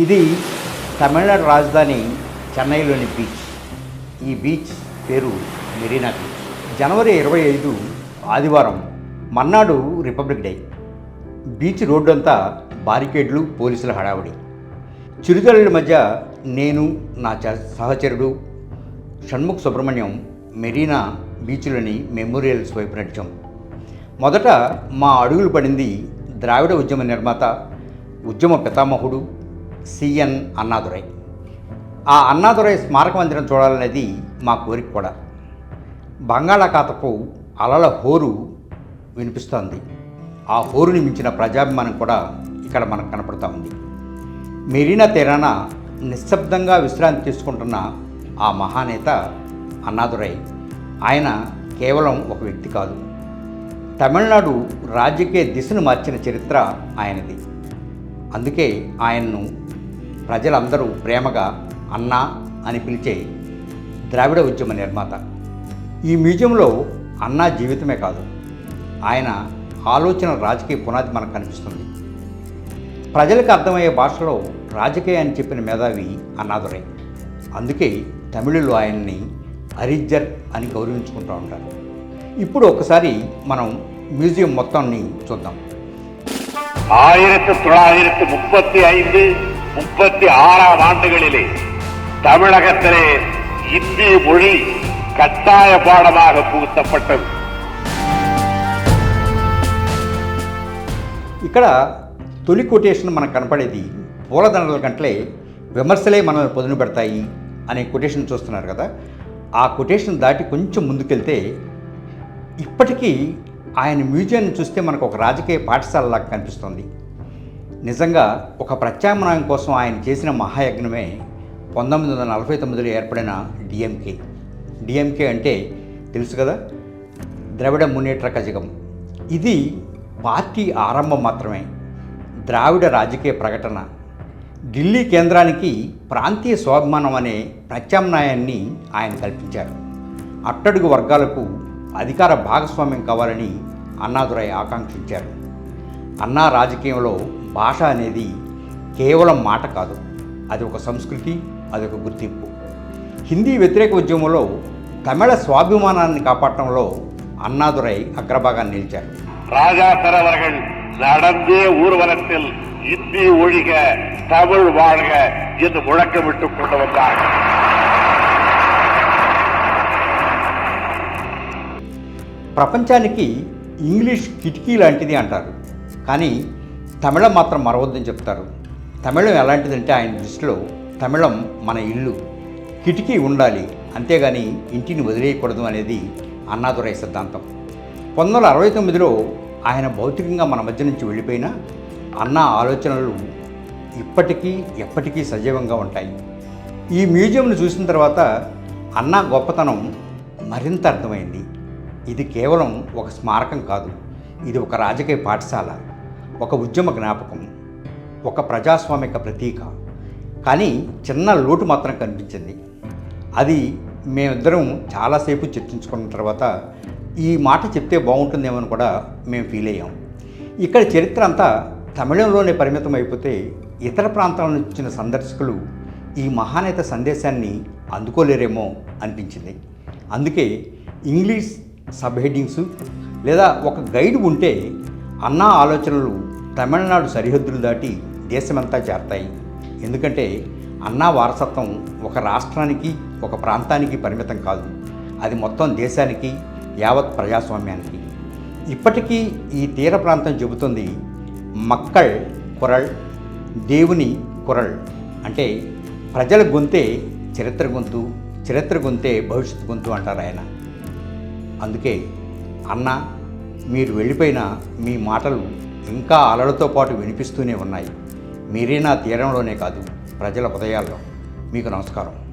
ఇది తమిళనాడు రాజధాని చెన్నైలోని బీచ్. ఈ బీచ్ పేరు మెరీనా బీచ్. జనవరి ఇరవై ఐదు ఆదివారం మన్నాడు రిపబ్లిక్ డే. బీచ్ రోడ్డు అంతా బారికేడ్లు పోలీసుల హడావుడి. చిరుతల మధ్య నేను నా చ సహచరుడు షణ్ముఖ్ సుబ్రహ్మణ్యం మెరీనా బీచ్లోని మెమోరియల్స్ వైపు నడిచాం. మొదట మా అడుగులు పడింది ద్రావిడ ఉద్యమ నిర్మాత ఉద్యమ పితామహుడు సిఎన్ అన్నాదురై. ఆ అన్నాదురై స్మారక మందిరం చూడాలనేది మా కోరిక కూడా. బంగాళాఖాతపు అలల హోరు వినిపిస్తోంది. ఆ హోరుని మించిన ప్రజాభిమానం కూడా ఇక్కడ మనకు కనపడుతూ ఉంది. మెరీనా తీరాన నిశ్శబ్దంగా విశ్రాంతి తీసుకుంటున్న ఆ మహానేత అన్నాదురై. ఆయన కేవలం ఒక వ్యక్తి కాదు. తమిళనాడు రాజకీయ దిశను మార్చిన చరిత్ర ఆయనది. అందుకే ఆయన్ను ప్రజలందరూ ప్రేమగా అన్నా అని పిలిచే ద్రావిడ ఉద్యమ నిర్మాత. ఈ మ్యూజియంలో అన్నా జీవితమే కాదు ఆయన ఆలోచన రాజకీయ పునాది మనకు కనిపిస్తుంది. ప్రజలకు అర్థమయ్యే భాషలో రాజకీయాన్ని చెప్పిన మేధావి అన్నాదురై. అందుకే తమిళులు ఆయన్ని హరిజర్ అని గౌరవించుకుంటూ ఉంటారు. ఇప్పుడు ఒకసారి మనం మ్యూజియం మొత్తాన్ని చూద్దాం. ஆயிரத்தி தொள்ளாயிரத்தி முப்பத்தி ஐந்து முப்பத்தி ஆறாம் ஆண்டுகளிலே தமிழகத்திலே இந்தி மொழி கட்டாய பாடமாக புகுத்தப்பட்டது ఇక్కడ తొలి కొటేషన్ మనకు కనపడేది పూలదండల కంటే విమర్శలే మనల్ని పొదును పెడతాయి అనే కొటేషన్ చూస్తున్నారు కదా ఆ కొటేషన్ దాటి కొంచెం ముందుకెళ్తే ఇప్పటికీ ఆయన మ్యూజియాన్ని చూస్తే మనకు ఒక రాజకీయ పాఠశాలలాగా కనిపిస్తుంది. నిజంగా ఒక ప్రత్యామ్నాయం కోసం ఆయన చేసిన మహాయజ్ఞమే పంతొమ్మిది వందల నలభై తొమ్మిదిలో ఏర్పడిన డిఎంకే డిఎంకే అంటే తెలుసు కదా? ద్రవిడ మున్నేట్ర కజగం ఇది పార్టీ ఆరంభం మాత్రమే. ద్రావిడ రాజకీయ ప్రకటన. ఢిల్లీ కేంద్రానికి ప్రాంతీయ స్వాభిమానం అనే ప్రత్యామ్నాయాన్ని ఆయన కల్పించారు. అట్టడుగు వర్గాలకు అధికార భాగస్వామ్యం కావాలని అన్నాదురై ఆకాంక్షించారు అన్నా రాజకీయంలో భాష అనేది కేవలం మాట కాదు అది ఒక సంస్కృతి అది ఒక గుర్తింపు హిందీ వ్యతిరేక ఉద్యమంలో తమిళ స్వాభిమానాన్ని కాపాడటంలో అన్నాదురై అగ్రభాగాన్ని నిలిచారు ராஜாசர் அவர்கள் நடந்தே ஊர்வலத்தில் இந்தி ஒழிக தமிழ் வாழ்க என்று முழக்கமிட்டுக் கொண்டு வந்தார்கள் ప్రపంచానికి ఇంగ్లీష్ కిటికీ లాంటిది అంటారు. కానీ తమిళం మాత్రం మరవద్దని చెప్తారు. తమిళం ఎలాంటిదంటే ఆయన దృష్టిలో తమిళం మన ఇల్లు. కిటికీ ఉండాలి అంతేగాని ఇంటిని వదిలేయకూడదు అనేది అన్నాదురై సిద్ధాంతం. పంతొమ్మిది వందల అరవై తొమ్మిదిలో ఆయన భౌతికంగా మన మధ్య నుంచి వెళ్ళిపోయినా అన్నా ఆలోచనలు ఇప్పటికీ ఎప్పటికీ సజీవంగా ఉంటాయి. ఈ మ్యూజియంను చూసిన తర్వాత అన్నా గొప్పతనం మరింత అర్థమైంది. ఇది కేవలం ఒక స్మారకం కాదు. ఇది ఒక రాజకీయ పాఠశాల ఒక ఉద్యమ జ్ఞాపకం ఒక ప్రజాస్వామిక ప్రతీక. కానీ చిన్న లోటు మాత్రం కనిపించింది. అది మేమిద్దరం చాలాసేపు చర్చించుకున్న తర్వాత ఈ మాట చెప్తే బాగుంటుందేమని కూడా మేము ఫీల్ అయ్యాం. ఇక్కడ చరిత్ర అంతా తమిళంలోనే పరిమితం అయిపోతే ఇతర ప్రాంతాల నుంచి వచ్చిన సందర్శకులు ఈ మహానేత సందేశాన్ని అందుకోలేరేమో అనిపించింది. అందుకే ఇంగ్లీష్ సబ్ హెడ్డింగ్స్ లేదా ఒక గైడ్ ఉంటే అన్నా ఆలోచనలు తమిళనాడు సరిహద్దులు దాటి దేశమంతా చేరతాయి. ఎందుకంటే అన్నా వారసత్వం ఒక రాష్ట్రానికి ఒక ప్రాంతానికి పరిమితం కాదు. అది మొత్తం దేశానికి యావత్ ప్రజాస్వామ్యానికి. ఇప్పటికీ ఈ తీర ప్రాంతం చెబుతుంది మక్కళ్ కురళ్ దేవుని కురళ్ అంటే ప్రజల గొంతే చరిత్ర గొంతు చరిత్ర గొంతే భవిష్యత్ గొంతు అంటారు ఆయన. అందుకే అన్న మీరు వెళ్ళిపోయిన మీ మాటలు ఇంకా అలలతో పాటు వినిపిస్తూనే ఉన్నాయి. మీరే నా తీరంలోనే కాదు ప్రజల హృదయాల్లో. మీకు నమస్కారం.